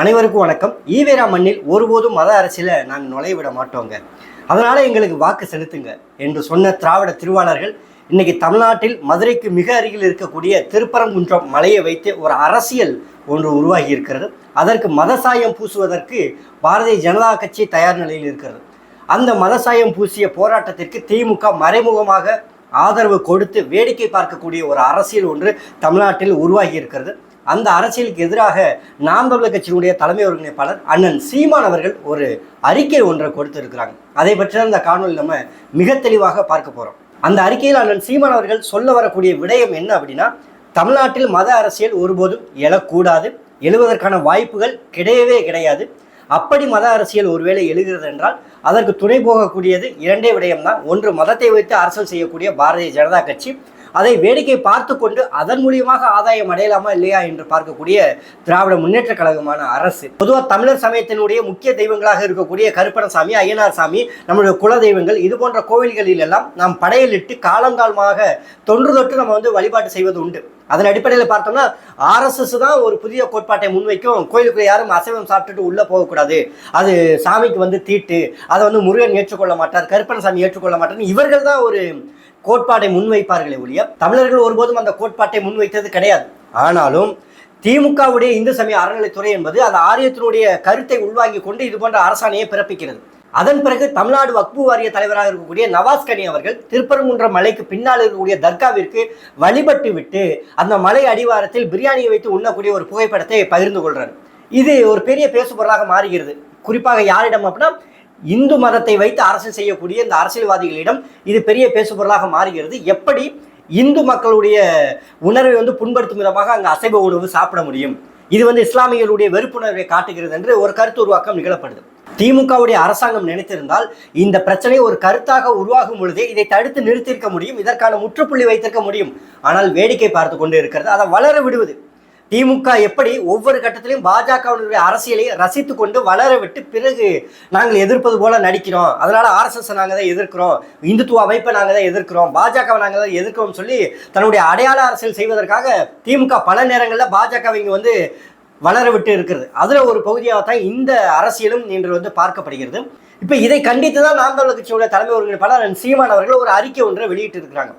அனைவருக்கும் வணக்கம். ஈவேரா மண்ணில் ஒருபோதும் மத அரசியல நாங்கள் நுழைய விட மாட்டோங்க. அதனால எங்களுக்கு வாக்கு செலுத்துங்க என்று சொன்ன திராவிட திருவாளர்கள் இன்னைக்கு தமிழ்நாட்டில் மதுரைக்கு மிக அருகில் இருக்கக்கூடிய திருப்பரங்குன்றம் மலையை வைத்து ஒரு அரசியல் ஒன்று உருவாகி இருக்கிறது. அதற்கு மதசாயம் பூசுவதற்கு பாரதிய ஜனதா கட்சி தயார் நிலையில் இருக்கிறது. அந்த மதசாயம் பூசிய போராட்டத்திற்கு திமுக மறைமுகமாக ஆதரவு கொடுத்து வேடிக்கை பார்க்கக்கூடிய ஒரு அரசியல் ஒன்று தமிழ்நாட்டில் உருவாகி இருக்கிறது. அந்த அரசியலுக்கு எதிராக நாம் தமிழர் கட்சியினுடைய தலைமை ஒருங்கிணைப்பாளர் அண்ணன் சீமான் அவர்கள் ஒரு அறிக்கை ஒன்றை கொடுத்திருக்கிறாங்க. அதை பற்றி அந்த காணொலி நம்ம மிக தெளிவாக பார்க்க போறோம். அந்த அறிக்கையில் அண்ணன் சீமான் அவர்கள் சொல்ல வரக்கூடிய விடயம் என்ன அப்படின்னா தமிழ்நாட்டில் மத அரசியல் ஒருபோதும் எழக்கூடாது எழுவதற்கான வாய்ப்புகள் கிடையவே கிடையாது. அப்படி மத அரசியல் ஒருவேளை எழுகிறது என்றால் அதற்கு துணை போகக்கூடியது இரண்டே விடயம்தான். ஒன்று மதத்தை வைத்து அரசியல் செய்யக்கூடிய பாரதிய ஜனதா கட்சி அதை வேடிக்கை பார்த்து கொண்டு அதன் மூலியமாக ஆதாயம் அடையலாமா இல்லையா என்று பார்க்கக்கூடிய திராவிட முன்னேற்ற கழகமான அரசு. பொதுவாக தமிழர் சமயத்தினுடைய முக்கிய தெய்வங்களாக இருக்கக்கூடிய கருப்பணசாமி ஐயனார் சாமி நம்முடைய குல தெய்வங்கள் இது போன்ற கோவில்களில் எல்லாம் நாம் படையலிட்டு காலங்காலமாக தொன்று தொட்டு நம்ம வந்து வழிபாட்டு செய்வது உண்டு. அதன் அடிப்படையில் பார்த்தோம்னா ஆர்எஸ்எஸ் தான் ஒரு புதிய கோட்பாட்டை முன்வைக்கும். கோயிலுக்குள்ள யாரும் அசைவம் சாப்பிட்டுட்டு உள்ளே போகக்கூடாது. அது சாமிக்கு வந்து தீட்டு அதை வந்து முருகன் ஏற்றுக்கொள்ள மாட்டார் கருப்பணசாமி ஏற்றுக்கொள்ள மாட்டார் இவர்கள் தான் ஒரு கோட்பாட்டை முன்வைப்பார்களே ஒழிய தமிழர்கள் ஒருபோதும் அந்த கோட்பாட்டை முன்வைத்தது கிடையாது. ஆனாலும் திமுகவுடைய இந்து சமய அறநிலைத்துறை என்பது அந்த ஆரியத்தினுடைய கருத்தை உள்வாங்கி கொண்டு இது போன்ற அரசாணையை பிறப்பிக்கிறது. அதன் பிறகு தமிழ்நாடு வக்பு வாரிய தலைவராக இருக்கக்கூடிய நவாஸ் கனி அவர்கள் திருப்பரங்குன்ற மலைக்கு பின்னால் இருக்கக்கூடிய தர்காவிற்கு வழிபட்டு விட்டு அந்த மலை அடிவாரத்தில் பிரியாணியை வைத்து உண்ணக்கூடிய ஒரு புகைப்படத்தை பகிர்ந்து கொள்றாரு. இது ஒரு பெரிய பேசுபொருளாக மாறுகிறது. குறிப்பாக யாரிடம் அப்படின்னா இந்து மதத்தை வைத்து அரசியல் செய்யக்கூடிய இந்த அரசியல்வாதிகளிடம் இது பெரிய பேசுபொருளாக மாறுகிறது. எப்படி இந்து மக்களுடைய உணர்வை வந்து புண்படுத்தும் விதமாக அங்கே அசைவ உணவு சாப்பிட முடியும்? இது வந்து இஸ்லாமியர்களுடைய வெறுப்புணர்வை காட்டுகிறது என்று ஒரு கருத்து உருவாக்கம் நிகழப்படுது திமுகவுடைய அரசாங்கம் நினைத்திருந்தால் இந்த பிரச்சனை ஒரு கருத்தாக உருவாகும் பொழுதே இதை தடுத்து நிறுத்தியிருக்க முடியும் இதற்கான முற்றுப்புள்ளி வைத்திருக்க முடியும். ஆனால் வேடிக்கை பார்த்து கொண்டு இருக்கிறது. அதை வளர விடுவது திமுக எப்படி ஒவ்வொரு கட்டத்திலையும் பாஜகவினுடைய அரசியலை ரசித்து கொண்டு வளர விட்டு பிறகு நாங்கள் எதிர்ப்பது போல நடிக்கிறோம். அதனால ஆர்எஸ்எஸ் நாங்கள் தான் எதிர்க்கிறோம். இந்துத்துவ அமைப்பை நாங்கள் தான் எதிர்க்கிறோம். பாஜகவை நாங்கள் தான் எதிர்க்கிறோம் சொல்லி தன்னுடைய அடையாள அரசியல் செய்வதற்காக திமுக பல நேரங்களில் பாஜகவை இங்கே வந்து வளர விட்டு இருக்கிறது. அதில் ஒரு பகுதியாக தான் இந்த அரசியலும் இன்று வந்து பார்க்கப்படுகிறது. இப்போ இதை கண்டித்து தான் நாம் தமிழர் கட்சியுடைய தலைமை ஒருங்கிணைப்பாளர் சீமான் அவர்கள் ஒரு அறிக்கை ஒன்றை வெளியிட்டு இருக்கிறாங்க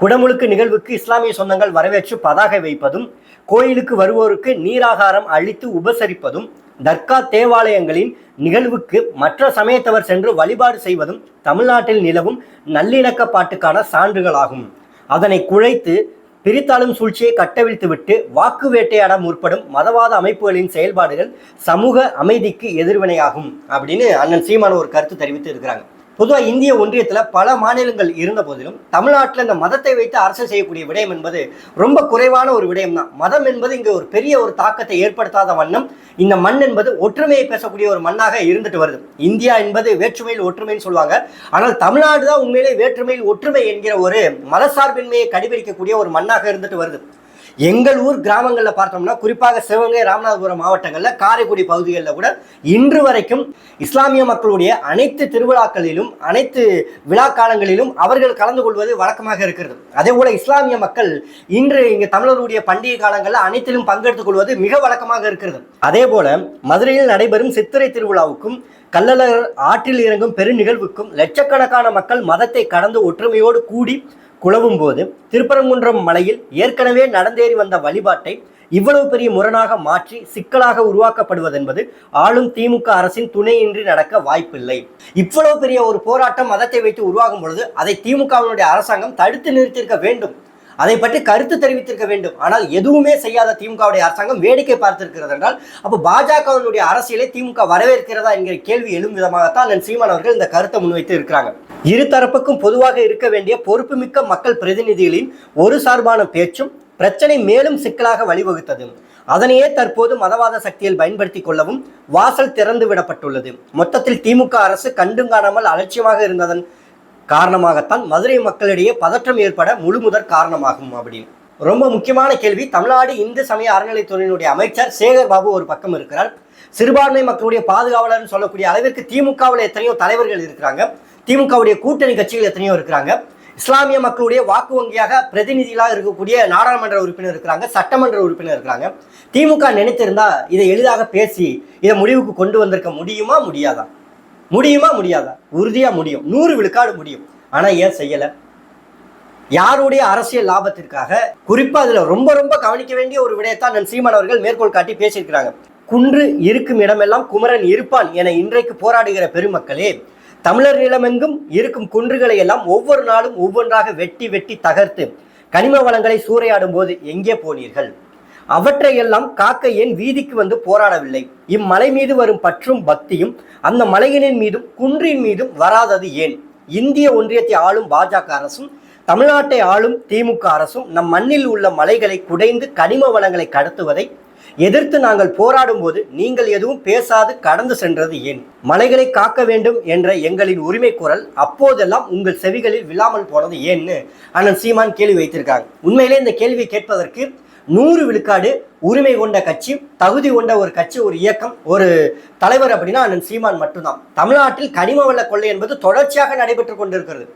குடமுழுக்கு நிகழ்வுக்கு இஸ்லாமிய சொந்தங்கள் வரவேற்று பதாகை வைப்பதும் கோயிலுக்கு வருவோருக்கு நீராகாரம் அளித்து உபசரிப்பதும் தர்கா தேவாலயங்களின் நிகழ்வுக்கு மற்ற சமயத்தவர் சென்று வழிபாடு செய்வதும் தமிழ்நாட்டில் நிலவும் நல்லிணக்கப்பாட்டுக்கான சான்றுகளாகும். அதனை குழைத்து பிரித்தாளும் சூழ்ச்சியை கட்டவிழ்த்துவிட்டு வாக்கு வேட்டையாட முற்படும் மதவாத அமைப்புகளின் செயல்பாடுகள் சமூக அமைதிக்கு எதிர்வினையாகும் அப்படின்னு அண்ணன் சீமான ஒரு கருத்து தெரிவித்து இருக்கிறாங்க. பொதுவாக இந்திய ஒன்றியத்தில் பல மாநிலங்கள் இருந்த போதிலும் தமிழ்நாட்டில் இந்த மதத்தை வைத்து அரசியல் செய்யக்கூடிய விடயம் என்பது ரொம்ப குறைவான ஒரு விடயம் தான் மதம் என்பது இங்கே ஒரு பெரிய ஒரு தாக்கத்தை ஏற்படுத்தாத வண்ணம் இந்த மண் என்பது ஒற்றுமையை பேசக்கூடிய ஒரு மண்ணாக இருந்துட்டு வருது. இந்தியா என்பது வேற்றுமையில் ஒற்றுமைன்னு சொல்லுவாங்க. ஆனால் தமிழ்நாடு தான் உண்மையிலே வேற்றுமையில் ஒற்றுமை என்கிற ஒரு மதசார்பின்மையை கடைபிடிக்கக்கூடிய ஒரு மண்ணாக இருந்துட்டு வருது. எங்கள் ஊர் கிராமங்களில் பார்த்தோம்னா குறிப்பாக சிவகங்கை ராமநாதபுரம் மாவட்டங்களில் காரைக்குடி பகுதிகளில் கூட இன்று வரைக்கும் இஸ்லாமிய மக்களுடைய அனைத்து திருவிழாக்களிலும் அனைத்து விழா காலங்களிலும் அவர்கள் கலந்து கொள்வது வழக்கமாக இருக்கிறது. அதே போல இஸ்லாமிய மக்கள் இன்று இங்கே தமிழருடைய பண்டிகை காலங்களில் அனைத்திலும் பங்கெடுத்துக் கொள்வது மிக வழக்கமாக இருக்கிறது. அதே போல மதுரையில் நடைபெறும் சித்திரை திருவிழாவுக்கும் கள்ளழகர் ஆற்றில் இறங்கும் பெருநிகழ்வுக்கும் லட்சக்கணக்கான மக்கள் மதத்தை கடந்து ஒற்றுமையோடு கூடி குழவும் போது திருப்பரங்குன்றம் மலையில் ஏற்கனவே நடந்தேறி வந்த வழிபாட்டை இவ்வளவு பெரிய முரணாக மாற்றி சிக்கலாக உருவாக்கப்படுவதென்பது ஆளும் திமுக அரசின் துணையின்றி நடக்க வாய்ப்பில்லை. இவ்வளவு பெரிய ஒரு போராட்டம் மதத்தை வைத்து உருவாகும் பொழுது அதை திமுகவினுடைய அரசாங்கம் தடுத்து நிறுத்தியிருக்க வேண்டும். அதை பற்றி கருத்து தெரிவித்திருக்க வேண்டும். ஆனால் எதுவுமே செய்யாத திமுகவுடைய அரசாங்கம் வேடிக்கை பார்த்திருக்கிறது என்றால் அப்போ பாஜகவினுடைய அரசியலை திமுக வரவேற்கிறதா என்கிற கேள்வி எழும் விதமாகத்தான் நன் சீமான் அவர்கள் இந்த கருத்தை முன்வைத்து இருக்கிறாங்க. இரு தரப்புக்கும் பொதுவாக இருக்க வேண்டிய பொறுப்புமிக்க மக்கள் பிரதிநிதிகளின் ஒரு சார்பான பேச்சும் பிரச்சனை மேலும் சிக்கலாக வழிவகுத்தது. அதனையே தற்போது மதவாத சக்தியில் பயன்படுத்தி கொள்ளவும் வாசல் திறந்து விடப்பட்டுள்ளது. மொத்தத்தில் திமுக அரசு கண்டும் காணாமல் அலட்சியமாக இருந்ததன் காரணமாகத்தான் மதுரை மக்களிடையே பதற்றம் ஏற்பட முழுமுதற் காரணமாகும் அப்படின்னு ரொம்ப முக்கியமான கேள்வி. தமிழ்நாடு இந்து சமய அறநிலைத்துறையினுடைய அமைச்சர் சேகர் பாபு ஒரு பக்கம் இருக்கிறார். சிறுபான்மை மக்களுடைய பாதுகாவலர்னு சொல்லக்கூடிய அளவிற்கு திமுகவில் எத்தனையோ தலைவர்கள் இருக்கிறாங்க. திமுகவுடைய கூட்டணி கட்சிகள் எத்தனையோ இருக்கிறாங்க. இஸ்லாமிய மக்களுடைய வாக்கு வங்கியாக பிரதிநிதிகளாக இருக்கக்கூடிய நாடாளுமன்ற உறுப்பினர் இருக்கிறாங்க சட்டமன்ற உறுப்பினர் இருக்கிறாங்க. திமுக நினைத்திருந்தா இதை எளிதாக பேசி இதை முடிவுக்கு கொண்டு வந்திருக்க முடியுமா முடியாதா? முடியுமா முடியாதா? உறுதியா முடியும். நூறு விழுக்காடு முடியும். ஆனா ஏன் செய்யல? யாருடைய அரசியல் லாபத்திற்காக குறிப்பா அதுல ரொம்ப ரொம்ப கவனிக்க வேண்டிய ஒரு விடயத்தான் நன் சீமான் அவர்கள் மேற்கோள் காட்டி பேசியிருக்கிறாங்க. குன்று இருக்கும் இடமெல்லாம் குமரன் இருப்பான் என இன்றைக்கு போராடுகிற பெருமக்களே தமிழர் நிலமெங்கும் இருக்கும் குன்றுகளை எல்லாம் ஒவ்வொரு நாளும் ஒவ்வொன்றாக வெட்டி வெட்டி தகர்த்து கனிம வளங்களை சூறையாடும் போது எங்கே போனீர்கள்? அவற்றையெல்லாம் காக்க ஏன் வீதிக்கு வந்து போராடவில்லை? இம்மலை மீது வரும் பற்றும் பக்தியும் அந்த மலையினின் மீதும் குன்றின் மீதும் வராதது ஏன்? இந்திய ஒன்றியத்தை ஆளும் பாஜக அரசும் தமிழ்நாட்டை ஆளும் திமுக அரசும் நம் மண்ணில் உள்ள மலைகளை குடைந்து கனிம வளங்களை கடத்துவதை எதிர்த்து நாங்கள் போராடும் போது நீங்கள் எதுவும் பேசாது கடந்து சென்றது ஏன்? மலைகளை காக்க வேண்டும் என்ற எங்களின் உரிமை குரல் அப்போதெல்லாம் உங்கள் செவிகளில் விழாமல் போனது ஏன்னு அண்ணன் சீமான் கேள்வி வைத்திருக்காங்க. உண்மையிலே இந்த கேள்வியை கேட்பதற்கு நூறு விழுக்காடு உரிமை கொண்ட கட்சி தகுதி கொண்ட ஒரு கட்சி ஒரு இயக்கம் ஒரு தலைவர் அப்படின்னா அண்ணன் சீமான் மட்டும்தான். தமிழ்நாட்டில் கனிம வள கொள்ளை என்பது தொடர்ச்சியாக நடைபெற்று கொண்டிருக்கிறது.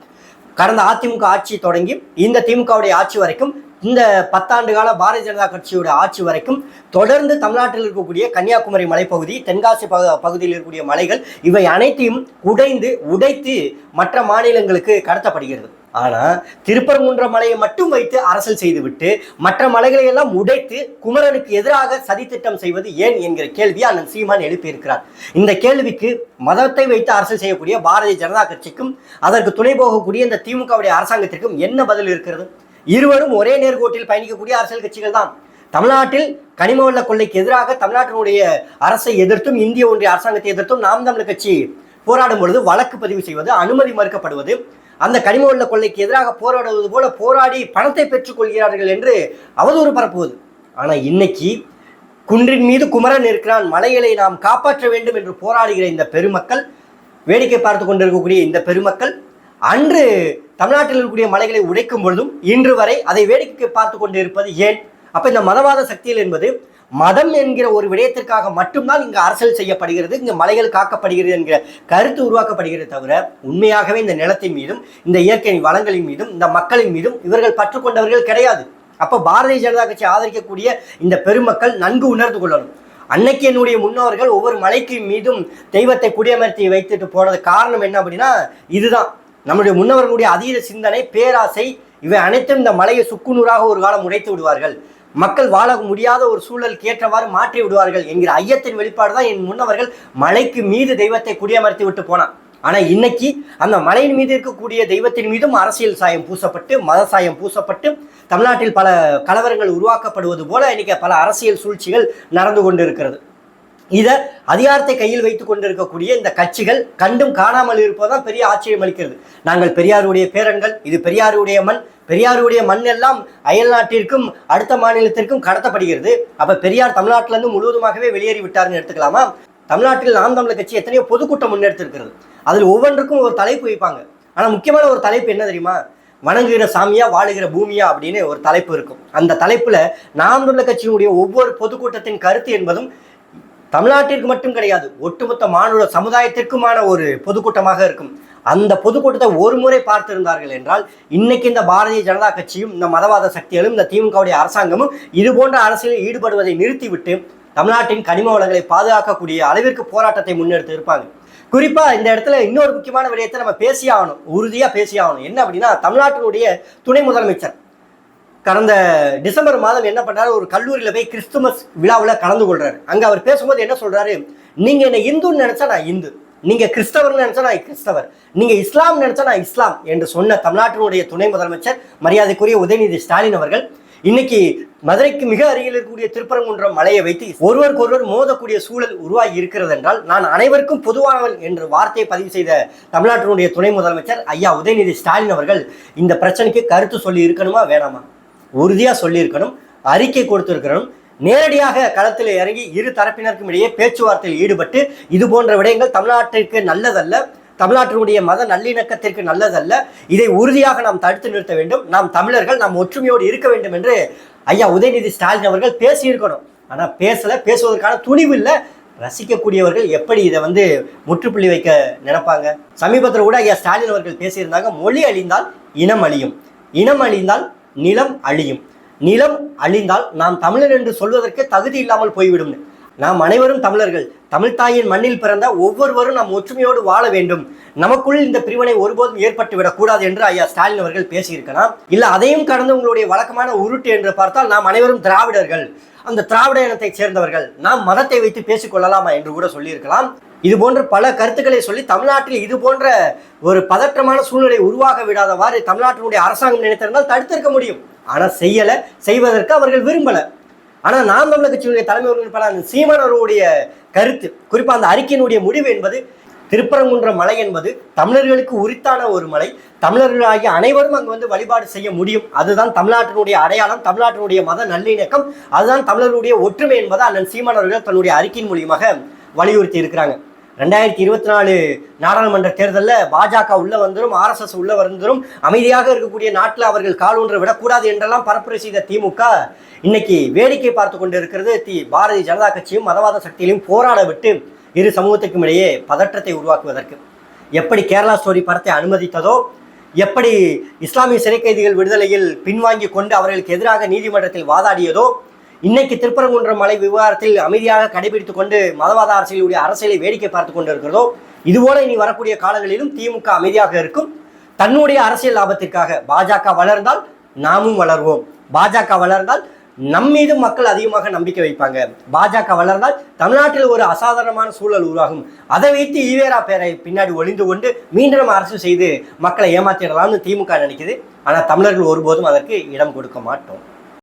கடந்த அதிமுக ஆட்சி தொடங்கி இந்த திமுகவுடைய ஆட்சி வரைக்கும் இந்த பத்தாண்டு கால பாரதிய ஜனதா கட்சியோட ஆட்சி வரைக்கும் தொடர்ந்து தமிழ்நாட்டில் இருக்கக்கூடிய கன்னியாகுமரி மலைப்பகுதி தென்காசி பகு பகுதியில் இருக்கக்கூடிய மலைகள் இவை அனைத்தையும் உடைந்து உடைத்து மற்ற மாநிலங்களுக்கு கடத்தப்படுகிறது. ஆனால் திருப்பரங்குன்ற மலையை மட்டும் வைத்து அரசியல் செய்துவிட்டு மற்ற மலைகளை எல்லாம் உடைத்து குமரனுக்கு எதிராக சதித்திட்டம் செய்வது ஏன் என்கிற கேள்வியை அண்ணன் சீமான் எழுப்பியிருக்கிறார். இந்த கேள்விக்கு மதத்தை வைத்து அரசியல் செய்யக்கூடிய பாரதிய ஜனதா கட்சிக்கும் அதற்கு துணை போகக்கூடிய இந்த திமுகவுடைய அரசாங்கத்திற்கும் என்ன பதில் இருக்கிறது? இருவரும் ஒரே நேர்கோட்டில் பயணிக்கக்கூடிய அரசியல் கட்சிகள் தான் தமிழ்நாட்டில் கனிம வள கொள்ளைக்கு எதிராக தமிழ்நாட்டினுடைய அரசை எதிர்த்தும் இந்திய ஒன்றிய அரசாங்கத்தை எதிர்த்தும் நாம் தமிழர் கட்சி போராடும் பொழுது வழக்கு பதிவு செய்வது அனுமதி மறுக்கப்படுவது அந்த கனிம வள கொள்ளைக்கு எதிராக போராடுவது போல போராடி பணத்தை பெற்றுக் கொள்கிறார்கள் என்று அவதூறு பரப்புவது. ஆனால் இன்னைக்கு குன்றின் மீது குமரன் இருக்கிறான் மலைகளை நாம் காப்பாற்ற வேண்டும் என்று போராடுகிற இந்த பெருமக்கள் வேடிக்கை பார்த்து கொண்டிருக்கக்கூடிய இந்த பெருமக்கள் அன்று தமிழ்நாட்டில் இருக்கக்கூடிய மலைகளை உடைக்கும் பொழுதும் இன்று வரை அதை வேடிக்கை பார்த்து கொண்டு இருப்பது ஏன்? அப்போ இந்த மதவாத சக்திகள் என்பது மதம் என்கிற ஒரு விடயத்திற்காக மட்டும்தான் இங்கு அரசியல் செய்யப்படுகிறது இங்கு மலைகள் காக்கப்படுகிறது என்கிற கருத்து உருவாக்கப்படுகிறது தவிர உண்மையாகவே இந்த நிலத்தின் மீதும் இந்த இயற்கை வளங்களின் மீதும் இந்த மக்களின் மீதும் இவர்கள் பற்றுக்கொண்டவர்கள் கிடையாது. அப்போ பாரதிய ஜனதா கட்சி ஆதரிக்கக்கூடிய இந்த பெருமக்கள் நன்கு உணர்ந்து கொள்ளணும். அன்னைக்கு என்னுடைய முன்னோர்கள் ஒவ்வொரு மலைக்கு மீதும் தெய்வத்தை குடியமர்த்தி வைத்துட்டு போனது காரணம் என்ன அப்படின்னா இதுதான். நம்முடைய முன்னவர்களுடைய அதீத சிந்தனை பேராசை இவை அனைத்தும் இந்த மலையை சுக்குநூறாக ஒரு காலம் உடைத்து விடுவார்கள். மக்கள் வாழ முடியாத ஒரு சூழலுக்கு ஏற்றவாறு மாற்றி விடுவார்கள் என்கிற ஐயத்தின் வெளிப்பாடு தான் என் முன்னவர்கள் மலைக்கு மீது தெய்வத்தை குடியமர்த்தி விட்டு போனான். ஆனால் இன்னைக்கு அந்த மலையின் மீது இருக்கக்கூடிய தெய்வத்தின் மீதும் அரசியல் சாயம் பூசப்பட்டு மத சாயம் பூசப்பட்டு தமிழ்நாட்டில் பல கலவரங்கள் உருவாக்கப்படுவது போல இன்னைக்கு பல அரசியல் சூழ்ச்சிகள் நடந்து கொண்டு இருக்கிறது இதை அதிகாரத்தை கையில் வைத்து கொண்டிருக்கக்கூடிய இந்த கட்சிகள் கண்டும் காணாமல் இருப்பதுதான் பெரிய ஆச்சரியம் அளிக்கிறது. நாங்கள் பெரியாருடைய பேரன்கள் இது பெரியாருடைய மண் பெரியாருடைய மண் எல்லாம் அயல் நாட்டிற்கும் அடுத்த மாநிலத்திற்கும் கடத்தப்படுகிறது. அப்போ பெரியார் தமிழ்நாட்டிலிருந்து முழுவதுமாகவே வெளியேறி விட்டார்னு எடுத்துக்கலாமா? தமிழ்நாட்டில் நாம் தமிழர் கட்சி எத்தனையோ பொதுக்கூட்டம் முன்னெடுத்திருக்கிறது. அதில் ஒவ்வொன்றுக்கும் ஒரு தலைப்பு வைப்பாங்க. ஆனால் முக்கியமான ஒரு தலைப்பு என்ன தெரியுமா? வணங்குகிற சாமியா வாழுகிற பூமியா அப்படின்னு ஒரு தலைப்பு இருக்கும். அந்த தலைப்புல நாம் தமிழர் கட்சியினுடைய ஒவ்வொரு பொதுக்கூட்டத்தின் கருத்து என்பதும் தமிழ்நாட்டிற்கு மட்டும் கிடையாது ஒட்டுமொத்த மாநில சமுதாயத்திற்குமான ஒரு பொதுக்கூட்டமாக இருக்கும். அந்த பொதுக்கூட்டத்தை ஒரு முறை பார்த்திருந்தார்கள் என்றால் இன்னைக்கு இந்த பாரதிய ஜனதா கட்சியும் இந்த மதவாத சக்திகளும் இந்த திமுகவுடைய அரசாங்கமும் இது போன்ற அரசியலில் ஈடுபடுவதை நிறுத்திவிட்டு தமிழ்நாட்டின் கனிம வளங்களை பாதுகாக்கக்கூடிய அளவிற்கு போராட்டத்தை முன்னெடுத்து இருப்பாங்க. குறிப்பாக இந்த இடத்துல இன்னொரு முக்கியமான விடயத்தை நம்ம பேசியாகணும் உறுதியாக பேசியாகணும் ஆகணும். என்ன அப்படின்னா தமிழ்நாட்டினுடைய துணை முதலமைச்சர் கடந்த டிசம்பர் மாதம் என்ன பண்ணாரு ஒரு கல்லூரியில் போய் கிறிஸ்துமஸ் விழாவில் கலந்து கொள்றாரு. அங்கே அவர் பேசும்போது என்ன சொல்றாரு? நீங்க என்ன இந்துன்னு நினைச்சா நான் இந்து. நீங்க கிறிஸ்தவர்னு நினைச்சா நான் கிறிஸ்தவர். நீங்க இஸ்லாம் நினைச்சா நான் இஸ்லாம் என்று சொன்ன தமிழ்நாட்டினுடைய துணை முதலமைச்சர் மரியாதைக்குரிய உதயநிதி ஸ்டாலின் அவர்கள் இன்னைக்கு மதுரைக்கு மிக அருகில் இருக்கக்கூடிய திருப்பரங்குன்றம் மலையை வைத்து ஒருவருக்கு ஒருவர் மோதக்கூடிய சூழல் உருவாகி இருக்கிறது என்றால் நான் அனைவருக்கும் பொதுவானவன் என்று வார்த்தையை பதிவு செய்த தமிழ்நாட்டினுடைய துணை முதலமைச்சர் ஐயா உதயநிதி ஸ்டாலின் அவர்கள் இந்த பிரச்சனைக்கு கருத்து சொல்லி இருக்கணுமா வேணாமா? உறுதியாக சொல்லியிருக்கணும் அறிக்கை கொடுத்திருக்கணும். நேரடியாக களத்தில் இறங்கி இரு தரப்பினருக்கும் இடையே பேச்சுவார்த்தையில் ஈடுபட்டு இது போன்ற விடயங்கள் தமிழ்நாட்டிற்கு நல்லதல்ல. தமிழ்நாட்டினுடைய மத நல்லிணக்கத்திற்கு நல்லதல்ல. இதை உறுதியாக நாம் தடுத்து நிறுத்த வேண்டும். நாம் தமிழர்கள் நாம் ஒற்றுமையோடு இருக்க வேண்டும் என்று ஐயா உதயநிதி ஸ்டாலின் அவர்கள் பேசியிருக்கணும். ஆனால் பேசல பேசுவதற்கான துணிவு இல்லை. ரசிக்கக்கூடியவர்கள் எப்படி இதை வந்து முற்றுப்புள்ளி வைக்க நினைப்பாங்க? சமீபத்தில் கூட ஐயா ஸ்டாலின் அவர்கள் பேசியிருந்தாங்க மொழி அழிந்தால் இனம் அழியும். இனம் அழிந்தால் நிலம் அழியும். நிலம் அழிந்தால் நாம் தமிழர் என்று சொல்வதற்கு தகுதி இல்லாமல் போய்விடும். நாம் அனைவரும் தமிழர்கள். தமிழ்தாயின் மண்ணில் பிறந்த ஒவ்வொருவரும் நாம் ஒற்றுமையோடு வாழ வேண்டும். நமக்குள் இந்த பிரிவினை ஒருபோதும் ஏற்பட்டுவிடக்கூடாது என்று ஐயா ஸ்டாலின் அவர்கள் பேசியிருக்கலாம். இல்ல அதையும் கடந்து உங்களுடைய வழக்கமான உருட்டு என்று பார்த்தால் நாம் அனைவரும் திராவிடர்கள். அந்த திராவிட இனத்தைச் சேர்ந்தவர்கள். நாம் மதத்தை வைத்து பேசிக்கொள்ளலாமா என்று கூட சொல்லியிருக்கலாம். இது போன்ற பல கருத்துக்களை சொல்லி தமிழ்நாட்டில் இது போன்ற ஒரு பதற்றமான சூழ்நிலை உருவாக விடாதவாறு தமிழ்நாட்டினுடைய அரசாங்கம் நினைத்திருந்தால் தடுத்திருக்க முடியும். ஆனால் செய்யலை செய்வதற்கு அவர்கள் விரும்பலை. ஆனால் நாம் தமிழர் கட்சியினுடைய தலைமை ஒருங்கிணைப்பாளர் சீமானவருடைய கருத்து குறிப்பாக அந்த அறிக்கையினுடைய முடிவு என்பது திருப்பரங்குன்ற மலை என்பது தமிழர்களுக்கு உரித்தான ஒரு மலை. தமிழர்களாகிய அனைவரும் அங்கு வந்து வழிபாடு செய்ய முடியும். அதுதான் தமிழ்நாட்டினுடைய அடையாளம் தமிழ்நாட்டினுடைய மத நல்லிணக்கம். அதுதான் தமிழர்களுடைய ஒற்றுமை என்பதை அண்ணன் சீமானவர்கள் தன்னுடைய அறிக்கையின் மூலியமாக வலியுறுத்தி இருக்கிறாங்க. ரெண்டாயிரத்தி இருபத்தி நாலு நாடாளுமன்ற தேர்தலில் பாஜக உள்ளே வந்துடும் ஆர்எஸ்எஸ் உள்ளே வந்துடும் அமைதியாக இருக்கக்கூடிய நாட்டில் அவர்கள் கால் ஒன்று விடக்கூடாது என்றெல்லாம் பரப்புரை செய்த திமுக இன்னைக்கு வேடிக்கை பார்த்து கொண்டு இருக்கிறது தி பாரதிய ஜனதா கட்சியும் மதவாத சக்தியிலையும் போராட விட்டு இரு சமூகத்துக்கும் இடையே பதற்றத்தை உருவாக்குவதற்கு. எப்படி கேரளா ஸ்டோரி படத்தை அனுமதித்ததோ எப்படி இஸ்லாமிய சிறை கைதிகள் விடுதலையில் பின்வாங்கி கொண்டு அவர்களுக்கு எதிராக நீதிமன்றத்தில் வாதாடியதோ இன்னைக்கு திருப்பரங்குன்றம் மலை விவகாரத்தில் அமைதியாக கடைபிடித்துக் கொண்டு மதவாத அரசியலுடைய அரசியலை வேடிக்கை பார்த்து கொண்டு இருக்கிறதோ இதுபோல இனி வரக்கூடிய காலங்களிலும் திமுக அமைதியாக இருக்கும். தன்னுடைய அரசியல் லாபத்திற்காக பாஜக வளர்ந்தால் நாமும் வளர்வோம். பாஜக வளர்ந்தால் நம் மீது மக்கள் அதிகமாக நம்பிக்கை வைப்பாங்க. பாஜக வளர்ந்தால் தமிழ்நாட்டில் ஒரு அசாதாரணமான சூழல் உருவாகும். அதை வைத்து ஈவேரா பேரை பின்னாடி ஒளிந்து கொண்டு மீண்டும் அரசு செய்து மக்களை ஏமாத்திடலாம்னு திமுக நினைக்குது. ஆனால் தமிழர்கள் ஒருபோதும் அதற்கு இடம் கொடுக்க மாட்டோம்.